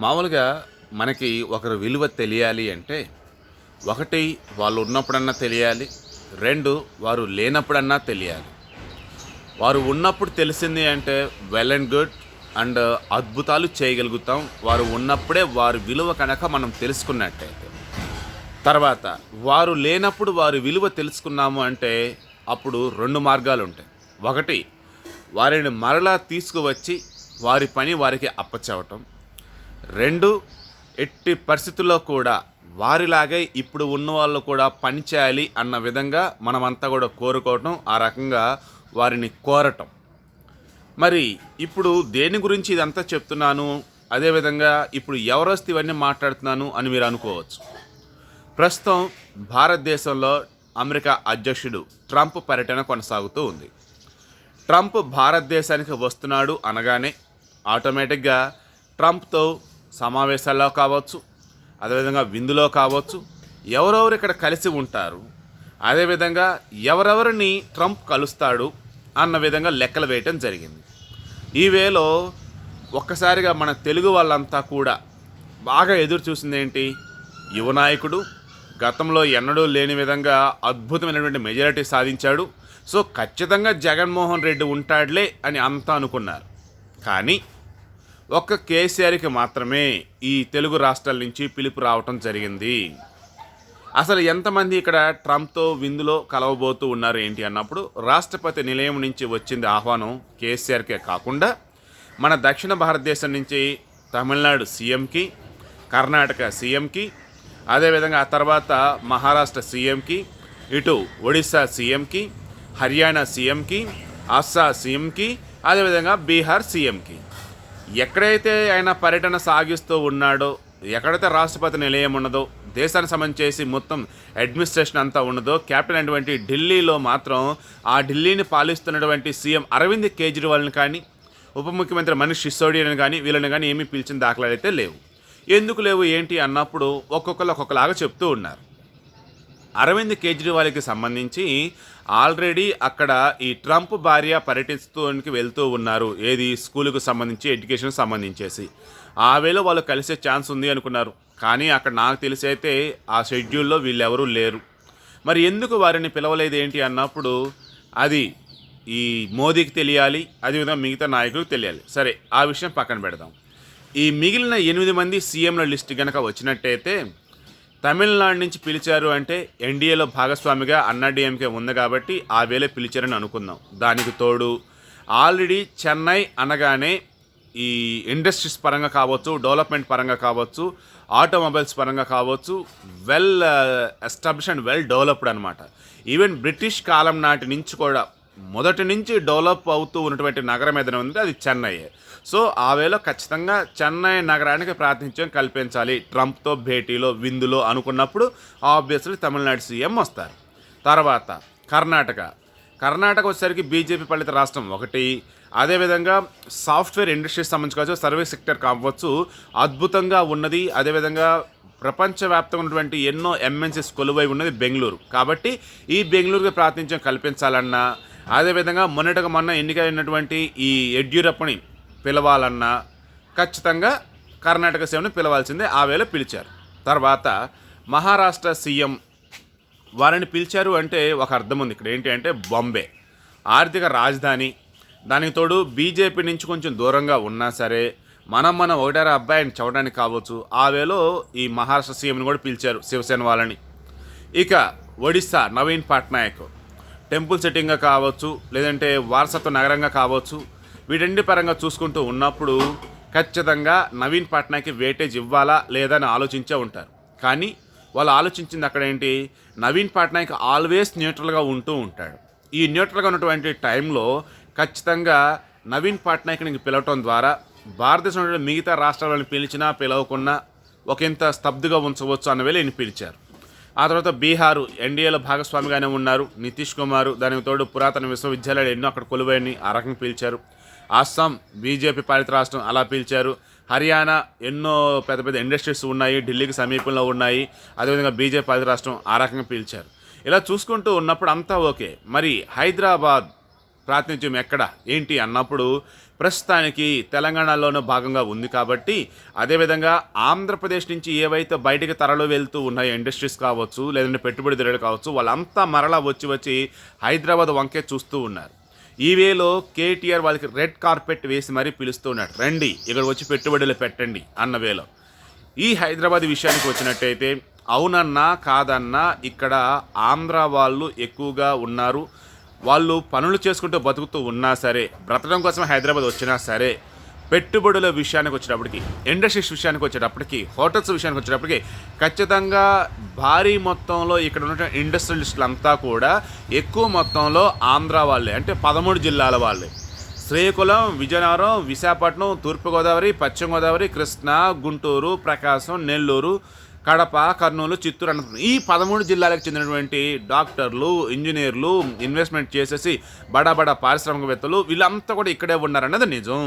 మామూలుగా మనకి ఒకరు విలువ తెలియాలి అంటే ఒకటి వాళ్ళు ఉన్నప్పుడన్నా తెలియాలి రెండు వారు లేనప్పుడన్నా తెలియాలి. వారు ఉన్నప్పుడు తెలిసింది అంటే వెల్ అండ్ గుడ్ అండ్ అద్భుతాలు చేయగలుగుతాం. వారు ఉన్నప్పుడే వారి విలువ కనుక మనం తెలుసుకున్నట్టయితే. తర్వాత వారు లేనప్పుడు వారి విలువ తెలుసుకున్నాము అంటే అప్పుడు రెండు మార్గాలు ఉంటాయి. ఒకటి వారిని మరలా తీసుకువచ్చి వారి పని వారికి అప్పచెవటం రెండు ఎట్టి పరిస్థితుల్లో కూడా వారిలాగే ఇప్పుడు ఉన్న వాళ్ళు కూడా పని చేయాలి అన్న విధంగా మనమంతా కూడా కోరుకోవటం ఆ రకంగా వారిని కోరటం. మరి ఇప్పుడు దేని గురించి ఇదంతా చెప్తున్నాను అదేవిధంగా ఇప్పుడు ఎవరొస్తే ఇవన్నీ మాట్లాడుతున్నాను అని మీరు అనుకోవచ్చు. ప్రస్తుతం భారతదేశంలో అమెరికా అధ్యక్షుడు ట్రంప్ పర్యటన కొనసాగుతూ ఉంది. ట్రంప్ భారతదేశానికి వస్తున్నాడు అనగానే ఆటోమేటిక్గా ట్రంప్తో సమావేశాల్లో కావచ్చు అదేవిధంగా విందులో కావచ్చు ఎవరెవరు ఇక్కడ కలిసి ఉంటారు అదేవిధంగా ఎవరెవరిని ట్రంప్ కలుస్తాడు అన్న విధంగా లెక్కలు వేయటం జరిగింది. ఈ వేలో ఒక్కసారిగా మన తెలుగు వాళ్ళంతా కూడా బాగా ఎదురు చూసింది ఏంటి? యువనాయకుడు గతంలో ఎన్నడూ లేని విధంగా అద్భుతమైనటువంటి మెజారిటీ సాధించాడు. సో ఖచ్చితంగా జగన్మోహన్ రెడ్డి ఉంటాడులే అని అంతా అనుకున్నారు. కానీ ఒక్క కేసీఆర్కి మాత్రమే ఈ తెలుగు రాష్ట్రాల నుంచి పిలుపు రావటం జరిగింది. అసలు ఎంతమంది ఇక్కడ ట్రంప్తో విందులో కలవబోతూ ఉన్నారు ఏంటి అన్నప్పుడు రాష్ట్రపతి నిలయం నుంచి వచ్చింది ఆహ్వానం కేసీఆర్కే కాకుండా మన దక్షిణ భారతదేశం నుంచి తమిళనాడు సీఎంకి కర్ణాటక సీఎంకి అదేవిధంగా ఆ తర్వాత మహారాష్ట్ర సీఎంకి ఇటు ఒడిశా సీఎంకి హర్యానా సీఎంకి అస్సా సీఎంకి అదేవిధంగా బీహార్ సీఎంకి. ఎక్కడైతే ఆయన పర్యటన సాగిస్తూ ఉన్నాడో ఎక్కడైతే రాష్ట్రపతి నిలయం ఉన్నదో దేశానికి సంబంధించేసి మొత్తం అడ్మినిస్ట్రేషన్ అంతా ఉన్నదో క్యాపిటల్ అయినటువంటి ఢిల్లీలో మాత్రం ఆ ఢిల్లీని పాలిస్తున్నటువంటి సీఎం అరవింద్ కేజ్రీవాల్ని కానీ ఉప ముఖ్యమంత్రి మనీష్ సిసోడియాని కానీ వీళ్ళని కానీ ఏమీ పిలిచిన దాఖలాలు అయితే లేవు. ఎందుకు లేవు ఏంటి అన్నప్పుడు ఒక్కొక్కరు ఒక్కొక్కలాగా చెప్తూ ఉన్నారు. అరవింద్ కేజ్రీవాల్కి సంబంధించి ఆల్రెడీ అక్కడ ఈ ట్రంప్ భార్య పర్యటిస్తూనికి వెళ్తూ ఉన్నారు. ఏది? స్కూలుకు సంబంధించి ఎడ్యుకేషన్ సంబంధించేసి. ఆ వేళ వాళ్ళు కలిసే ఛాన్స్ ఉంది అనుకున్నారు. కానీ అక్కడ నాకు తెలిసి అయితే ఆ షెడ్యూల్లో వీళ్ళెవరూ లేరు. మరి ఎందుకు వారిని పిలవలేదు ఏంటి అన్నప్పుడు అది ఈ మోదీకి తెలియాలి అదేవిధంగా మిగతా నాయకులకు తెలియాలి. సరే ఆ విషయం పక్కన పెడదాం. ఈ మిగిలిన ఎనిమిది మంది సీఎంల లిస్ట్ కనుక వచ్చినట్టయితే తమిళనాడు నుంచి పిలిచారు అంటే ఎన్డీఏలో భాగస్వామిగా అన్నాడీఎంకే ఉంది కాబట్టి ఆ వేళ పిలిచారని అనుకుందాం. దానికి తోడు ఆల్రెడీ చెన్నై అనగానే ఈ ఇండస్ట్రీస్ పరంగా కావచ్చు డెవలప్మెంట్ పరంగా కావచ్చు ఆటోమొబైల్స్ పరంగా కావచ్చు well establish and well developed అనమాట ఈవెన్ బ్రిటిష్ కాలం నాటి నుంచి కూడా మొదటి నుంచి డెవలప్ అవుతూ ఉన్నటువంటి నగరం ఏదైనా ఉంది అది చెన్నై సో ఆ వేళ ఖచ్చితంగా చెన్నై నగరానికి ప్రాతినిధ్యం కల్పించాలి. ట్రంప్తో భేటీలో విందులో అనుకున్నప్పుడు ఆబ్వియస్లీ తమిళనాడు సీఎం వస్తారు. తర్వాత కర్ణాటక. కర్ణాటక వచ్చేసరికి బీజేపీ పాలిత రాష్ట్రం ఒకటి. అదేవిధంగా సాఫ్ట్వేర్ ఇండస్ట్రీస్ సంబంధించి కావచ్చు సర్వీస్ సెక్టర్ కావచ్చు అద్భుతంగా ఉన్నది. అదేవిధంగా ప్రపంచవ్యాప్తంగా ఉన్నటువంటి ఎన్నో ఎంఎన్సీస్ కొలువై ఉన్నది బెంగళూరు. కాబట్టి ఈ బెంగళూరుకి ప్రాతినిధ్యం కల్పించాలన్నా అదేవిధంగా మొన్నటిగా మొన్న ఎన్నికైనటువంటి ఈ యడ్యూరప్పని పిలవాలన్నా ఖచ్చితంగా కర్ణాటక సీఎంని పిలవాల్సిందే. ఆ వేళ పిలిచారు. తర్వాత మహారాష్ట్ర సీఎం వారిని పిలిచారు అంటే ఒక అర్థం ఉంది. ఇక్కడ ఏంటి అంటే బాంబే. ఆర్థిక రాజధాని. దానికి తోడు బీజేపీ నుంచి కొంచెం దూరంగా ఉన్నా సరే మనం మనం ఒకటారా అబ్బాయిని చదవడానికి కావచ్చు. ఆ వేలో ఈ మహారాష్ట్ర సీఎంని కూడా పిలిచారు శివసేన వాళ్ళని. ఇక ఒడిస్సా నవీన్ పట్నాయక్. టెంపుల్ సెట్టింగ్గా కావచ్చు లేదంటే వారసత్వ నగరంగా కావచ్చు వీటన్ని పరంగా చూసుకుంటూ ఉన్నప్పుడు ఖచ్చితంగా నవీన్ పట్నాయక్కి వేటేజ్ ఇవ్వాలా లేదా అని ఆలోచించే ఉంటారు. కానీ వాళ్ళు ఆలోచించింది అక్కడ ఏంటి నవీన్ పట్నాయక్ ఆల్వేస్ న్యూట్రల్గా ఉంటూ ఉంటాడు. ఈ న్యూట్రల్గా ఉన్నటువంటి టైంలో ఖచ్చితంగా నవీన్ పట్నాయక్ని పిలవటం ద్వారా భారతదేశంలో మిగతా రాష్ట్రాలను పిలిచినా పిలవకున్నా ఒకంత స్తబ్దుగా ఉంచవచ్చు అన్న వేళ ఈయన పిలిచారు. ఆ తర్వాత బీహారు ఎన్డీఏలో భాగస్వామిగానే ఉన్నారు. నితీష్ కుమార్ దానికి తోడు పురాతన విశ్వవిద్యాలయాలు ఎన్నో అక్కడ కొలువైన ఆ రకంగా పిలిచారు. అస్సాం బీజేపీ పాలిత రాష్ట్రం అలా పిలిచారు. హర్యానా ఎన్నో పెద్ద పెద్ద ఇండస్ట్రీస్ ఉన్నాయి ఢిల్లీకి సమీపంలో ఉన్నాయి. అదేవిధంగా బీజేపీ పాలిత రాష్ట్రం ఆ రకంగా పిలిచారు. ఇలా చూసుకుంటూ ఉన్నప్పుడు అంతా ఓకే. మరి హైదరాబాద్ ప్రాతినిధ్యం ఎక్కడ? ఏంటి అన్నప్పుడు ప్రస్తుతానికి తెలంగాణలోనూ భాగంగా ఉంది కాబట్టి అదేవిధంగా ఆంధ్రప్రదేశ్ నుంచి ఏవైతే బయటికి తరలు వెళ్తూ ఉన్నాయో ఇండస్ట్రీస్ కావచ్చు లేదంటే పెట్టుబడిదారులు కావచ్చు వాళ్ళంతా మరలా వచ్చి వచ్చి హైదరాబాద్ వంకే చూస్తూ ఉన్నారు. ఈ వేలో కేటీఆర్ వాళ్ళకి రెడ్ కార్పెట్ వేసి మరీ పిలుస్తున్నాడు రండి ఇక్కడ వచ్చి పెట్టుబడులు పెట్టండి అన్న వేలో. ఈ హైదరాబాద్ విషయానికి వచ్చినట్టయితే అవునన్నా కాదన్నా ఇక్కడ ఆంధ్ర వాళ్ళు ఎక్కువగా ఉన్నారు. వాళ్ళు పనులు చేసుకుంటూ బతుకుతూ ఉన్నా సరే బ్రతకడం కోసం హైదరాబాద్ వచ్చినా సరే పెట్టుబడుల విషయానికి వచ్చేటప్పటికి ఇండస్ట్రీస్ విషయానికి వచ్చేటప్పటికి హోటల్స్ విషయానికి వచ్చేటప్పటికి ఖచ్చితంగా భారీ మొత్తంలో ఇక్కడ ఉన్న ఇండస్ట్రియలిస్టులు అంతా కూడా ఎక్కువ మొత్తంలో ఆంధ్ర వాళ్ళే అంటే పదమూడు జిల్లాల వాళ్ళే. శ్రీకుళం విజయనగరం విశాఖపట్నం తూర్పుగోదావరి పశ్చిమ గోదావరి కృష్ణా గుంటూరు ప్రకాశం నెల్లూరు కడప కర్నూలు చిత్తూరు అనంతపురం ఈ పదమూడు జిల్లాలకు చెందినటువంటి డాక్టర్లు ఇంజనీర్లు ఇన్వెస్ట్మెంట్ చేసేసి బడా బడా పారిశ్రామికవేత్తలు వీళ్ళంతా కూడా ఇక్కడే ఉన్నారన్నది నిజం.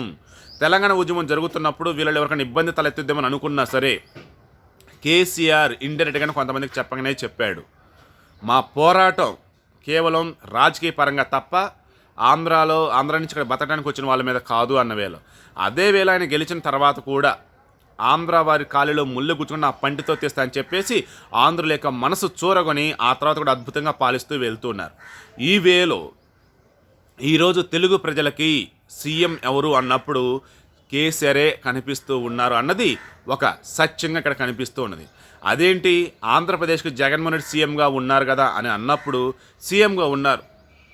తెలంగాణ ఉద్యమం జరుగుతున్నప్పుడు వీళ్ళు ఎవరికైనా ఇబ్బంది తలెత్తిద్దామని అనుకున్నా సరే కేసీఆర్ ఇండైరెక్ట్గానే కొంతమందికి చెప్పగానే చెప్పాడు. మా పోరాటం కేవలం రాజకీయ పరంగా తప్ప ఆంధ్రాలో ఆంధ్ర నుంచి ఇక్కడ బతకడానికి వచ్చిన వాళ్ళ మీద కాదు అన్న వేళ. అదే వేళ ఆయన గెలిచిన తర్వాత కూడా ఆంధ్ర వారి కాలిలో ముళ్ళు గుచ్చుకుని ఆ పంటితో తీస్తా అని చెప్పేసి ఆంధ్రుల యొక్క మనసు చూరగొని ఆ తర్వాత కూడా అద్భుతంగా పాలిస్తూ వెళ్తున్నారు ఈ వేలో ఈరోజు తెలుగు ప్రజలకి సీఎం ఎవరు అన్నప్పుడు కేసీఆరే కనిపిస్తూ ఉన్నారు అన్నది ఒక సత్యంగా ఇక్కడ కనిపిస్తూ ఉన్నది. అదేంటి? ఆంధ్రప్రదేశ్కి జగన్మోహన్ రెడ్డి సీఎంగా ఉన్నారు కదా అని అన్నప్పుడు సీఎంగా ఉన్నారు.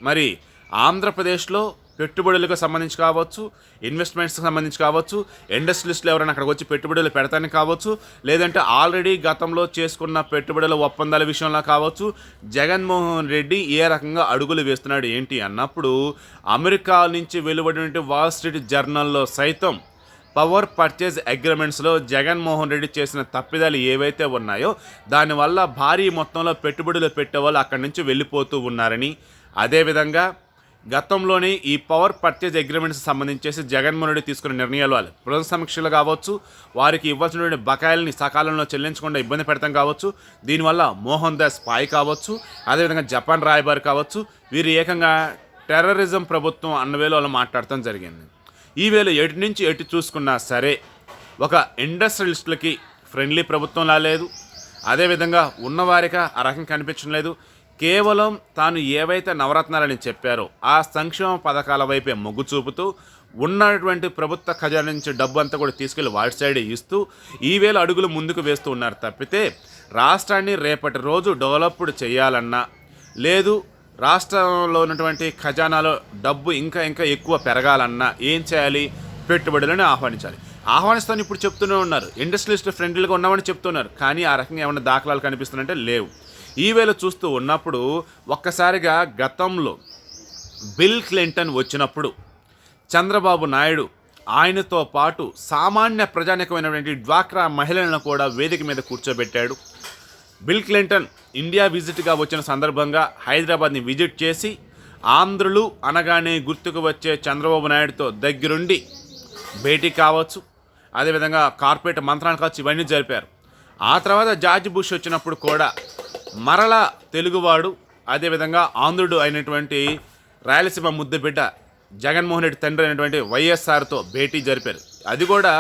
మరి ఆంధ్రప్రదేశ్లో పెట్టుబడులకు సంబంధించి కావచ్చు ఇన్వెస్ట్మెంట్స్కి సంబంధించి కావచ్చు ఇండస్ట్రియలిస్టులు ఎవరైనా అక్కడికి వచ్చి పెట్టుబడులు పెడతానికి కావచ్చు లేదంటే ఆల్రెడీ గతంలో చేసుకున్న పెట్టుబడుల ఒప్పందాల విషయంలో కావచ్చు జగన్మోహన్ రెడ్డి ఏ రకంగా అడుగులు వేస్తున్నాడు ఏంటి అన్నప్పుడు అమెరికా నుంచి వెలువడినటువంటి వాల్ స్ట్రీట్ జర్నల్లో సైతం పవర్ పర్చేజ్ అగ్రిమెంట్స్లో జగన్మోహన్ రెడ్డి చేసిన తప్పిదాలు ఏవైతే ఉన్నాయో దానివల్ల భారీ మొత్తంలో పెట్టుబడులు పెట్టే వాళ్ళు అక్కడి నుంచి వెళ్ళిపోతూ ఉన్నారని అదేవిధంగా గతంలోనే ఈ పవర్ పర్చేజ్ అగ్రిమెంట్స్ సంబంధించేసి జగన్మోహన్ రెడ్డి తీసుకున్న నిర్ణయాలు వాళ్ళు ప్రజల సమీక్షలు కావచ్చు వారికి ఇవ్వాల్సినటువంటి బకాయిల్ని సకాలంలో చెల్లించకుండా ఇబ్బంది పెడతాం కావచ్చు దీనివల్ల మోహన్ దాస్ పాయ్ కావచ్చు అదేవిధంగా జపాన్ రాయబారి కావచ్చు వీరు ఏకంగా టెర్రరిజం ప్రభుత్వం అన్న వాళ్ళు మాట్లాడటం జరిగింది. ఈ వేళ ఎటు నుంచి ఎటు చూసుకున్నా సరే ఒక ఇండస్ట్రియలిస్టులకి ఫ్రెండ్లీ ప్రభుత్వంలా లేదు అదేవిధంగా ఉన్నవారిగా ఆ రకం కనిపించడం లేదు. కేవలం తాను ఏవైతే నవరత్నాలని చెప్పారో ఆ సంక్షేమ పథకాల వైపే మొగ్గు చూపుతూ ఉన్నటువంటి ప్రభుత్వ ఖజానా నుంచి డబ్బు అంతా కూడా తీసుకెళ్ళి వాటి సైడే ఇస్తూ ఈ వేళ అడుగులు ముందుకు వేస్తూ ఉన్నారు తప్పితే రాష్ట్రాన్ని రేపటి రోజు డెవలప్డ్ చేయాలన్నా లేదు రాష్ట్రంలో ఉన్నటువంటి ఖజానాలో డబ్బు ఇంకా ఇంకా ఎక్కువ పెరగాలన్నా ఏం చేయాలి? పెట్టుబడులను ఆహ్వానించాలి. ఆహ్వానిస్తాను ఇప్పుడు చెప్తూనే ఉన్నారు. ఇండస్ట్రియలిస్ట్ ఫ్రెండ్లీగా ఉన్నామని చెప్తున్నారు. కానీ ఆ రకంగా ఏమైనా దాఖలాలు కనిపిస్తున్నాయంటే లేవు. ఈవేళ చూస్తూ ఉన్నప్పుడు ఒక్కసారిగా గతంలో బిల్ క్లింటన్ వచ్చినప్పుడు చంద్రబాబు నాయుడు ఆయనతో పాటు సామాన్య ప్రజానికమైనటువంటి డ్వాక్రా మహిళలను కూడా వేదిక మీద కూర్చోబెట్టాడు. బిల్ క్లింటన్ ఇండియా విజిట్గా వచ్చిన సందర్భంగా హైదరాబాద్ని విజిట్ చేసి ఆంధ్రులు అనగానే గుర్తుకు వచ్చే చంద్రబాబు నాయుడుతో దగ్గరుండి భేటీ కావచ్చు. అదేవిధంగా కార్పొరేట్ మంత్రాలు కావచ్చు ఇవన్నీ జరిపారు. ఆ తర్వాత జార్జ్ బుష్ వచ్చినప్పుడు కూడా మరల తెలుగువాడు అదేవిధంగా ఆంధ్రుడు అయినటువంటి రాయలసీమ ముద్దుబిడ్డ జగన్మోహన్ రెడ్డి తండ్రి అయినటువంటి వైఎస్ఆర్తో భేటీ జరిపారు. అది కూడా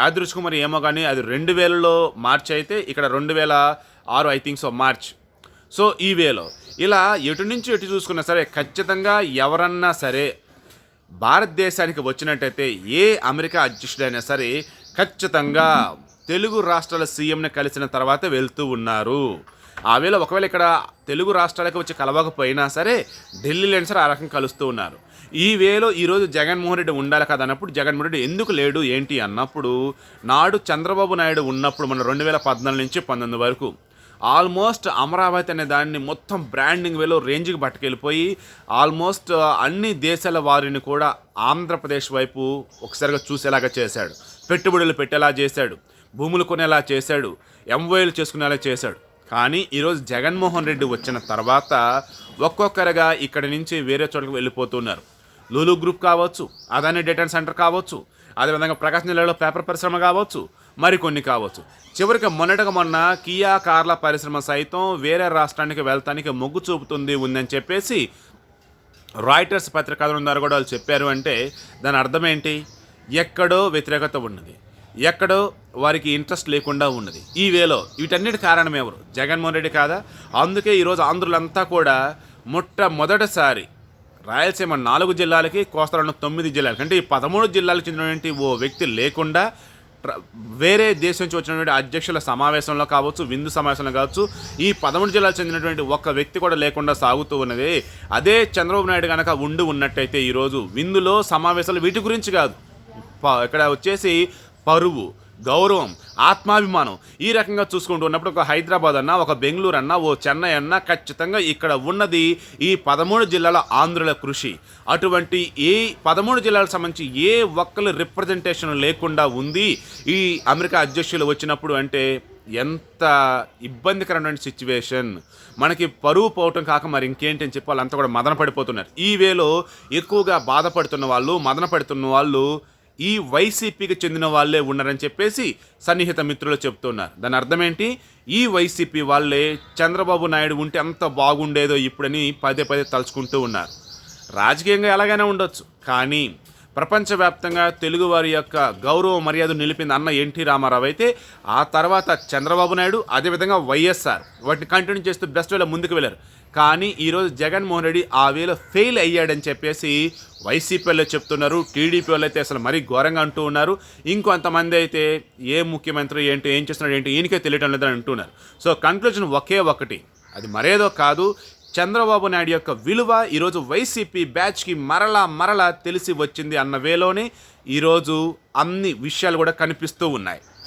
యాదృష్ కుమార్ ఏమో కానీ అది రెండు వేలలో మార్చి అయితే ఇక్కడ రెండు వేల ఆరు I think so March. So ఈ వేలో ఇలా ఎటు నుంచి ఎటు చూసుకున్నా సరే ఖచ్చితంగా ఎవరన్నా సరే భారతదేశానికి వచ్చినట్టయితే ఏ అమెరికా అధ్యక్షుడైనా సరే ఖచ్చితంగా తెలుగు రాష్ట్రాల సీఎంని కలిసిన తర్వాత వెళ్తూ ఉన్నారు. ఆ వేళ ఒకవేళ ఇక్కడ తెలుగు రాష్ట్రాలకు వచ్చి కలవకపోయినా సరే ఢిల్లీలో సరే ఆ రకం కలుస్తూ ఉన్నారు. ఈ వేలో ఈరోజు జగన్మోహన్ రెడ్డి ఉండాలి కదా అన్నప్పుడు జగన్మోహన్ రెడ్డి ఎందుకు లేడు ఏంటి అన్నప్పుడు నాడు చంద్రబాబు నాయుడు ఉన్నప్పుడు మన రెండు వేల పద్నాలుగు నుంచి పంతొమ్మిది వరకు ఆల్మోస్ట్ అమరావతి అనే దాన్ని మొత్తం బ్రాండింగ్ వేలో రేంజ్కి పట్టుకెళ్ళిపోయి ఆల్మోస్ట్ అన్ని దేశాల వారిని కూడా ఆంధ్రప్రదేశ్ వైపు ఒకసారిగా చూసేలాగా చేశాడు. పెట్టుబడులు పెట్టేలా చేశాడు. భూములు కొనేలా చేశాడు. ఎంఓఏలు చేసుకునేలా చేశాడు. కానీ ఈరోజు జగన్మోహన్ రెడ్డి వచ్చిన తర్వాత ఒక్కొక్కరుగా ఇక్కడి నుంచి వేరే చోట్లకు వెళ్ళిపోతున్నారు లూలు గ్రూప్ కావచ్చు అదాని డేటా సెంటర్ కావచ్చు అదేవిధంగా ప్రకాశం జిల్లాలో పేపర్ పరిశ్రమ కావచ్చు మరికొన్ని కావచ్చు. చివరికి మొన్నటిగా మొన్న కియా కార్ల పరిశ్రమ సైతం వేరే రాష్ట్రానికి వెళ్తానికి మొగ్గు చూపుతుంది ఉందని చెప్పేసి రాయిటర్స్ పత్రిక ద్వారా కూడా వాళ్ళు చెప్పారు అంటే దాని అర్థం ఏంటి? ఎక్కడో వ్యతిరేకత ఉన్నది. ఎక్కడో వారికి ఇంట్రెస్ట్ లేకుండా ఉన్నది. ఈ వేలో వీటన్నిటి కారణం ఎవరు? జగన్మోహన్ రెడ్డి కాదా? అందుకే ఈరోజు ఆంధ్రులంతా కూడా మొట్టమొదటిసారి రాయలసీమ నాలుగు జిల్లాలకి కోస్తాలను తొమ్మిది జిల్లాలకి అంటే ఈ పదమూడు జిల్లాలకు చెందినటువంటి ఓ వ్యక్తి లేకుండా వేరే దేశం నుంచి వచ్చినటువంటి అధ్యక్షుల సమావేశంలో కావచ్చు విందు సమావేశంలో కావచ్చు ఈ పదమూడు జిల్లాలకు చెందినటువంటి ఒక్క వ్యక్తి కూడా లేకుండా సాగుతూ ఉన్నది. అదే చంద్రబాబు నాయుడు కనుక ఉండి ఉన్నట్టయితే ఈరోజు విందులో సమావేశాలు వీటి గురించి కాదు. ఇక్కడ వచ్చేసి పరువు గౌరవం ఆత్మాభిమానం ఈ రకంగా చూసుకుంటూ ఉన్నప్పుడు ఒక హైదరాబాద్ అన్నా ఒక బెంగళూరు అన్నా ఓ చెన్నై అన్నా ఖచ్చితంగా ఇక్కడ ఉన్నది ఈ పదమూడు జిల్లాల ఆంధ్రుల కృషి. అటువంటి ఏ పదమూడు జిల్లాలకు సంబంధించి ఏ ఒక్కరు రిప్రజెంటేషన్ లేకుండా ఉంది. ఈ అమెరికా అధ్యక్షులు వచ్చినప్పుడు అంటే ఎంత ఇబ్బందికరమైన సిచ్యువేషన్ మనకి పరువు పోవటం కాక మరి ఇంకేంటి అని చెప్పి వాళ్ళంతా కూడా మదన పడిపోతున్నారు. ఈ వేలో ఎక్కువగా బాధపడుతున్న వాళ్ళు మదన పడుతున్న వాళ్ళు ఈ వైసీపీకి చెందిన వాళ్ళే ఉన్నారని చెప్పేసి సన్నిహిత మిత్రులు చెప్తున్నారు. దాని అర్థం ఏంటి ఈ వైసీపీ వాళ్ళే చంద్రబాబు నాయుడు ఉంటే అంత బాగుండేదో ఇప్పుడని పదే పదే తలుచుకుంటూ ఉన్నారు. రాజకీయంగా ఎలాగైనా ఉండొచ్చు. కానీ ప్రపంచవ్యాప్తంగా తెలుగువారి యొక్క గౌరవ మర్యాద నిలిపింది అన్న ఎన్టీ రామారావు అయితే ఆ తర్వాత చంద్రబాబు నాయుడు అదేవిధంగా వైఎస్ఆర్ వాటిని కంటిన్యూ చేస్తూ బెస్ట్ వేలో ముందుకు వెళ్ళారు. కానీ ఈరోజు జగన్మోహన్ రెడ్డి ఆ వేలో ఫెయిల్ అయ్యాడని చెప్పేసి వైసీపీ వాళ్ళు చెప్తున్నారు టీడీపీ వాళ్ళు అయితే అసలు మరీ ఘోరంగా అంటూ ఉన్నారు. ఇంకొంతమంది అయితే ఏ ముఖ్యమంత్రి ఏంటి ఏం చేస్తున్నాడు ఏంటి ఈయనకే తెలియటం లేదని అంటున్నారు. సో కంక్లూజన్ ఒకే ఒకటి. అది మరేదో కాదు చంద్రబాబు నాయుడు యొక్క విలువ ఈరోజు వైసీపీ బ్యాచ్కి మరలా మరలా తెలిసి వచ్చింది అన్న వేలోనే ఈరోజు అన్ని విషయాలు కూడా కనిపిస్తూ ఉన్నాయి.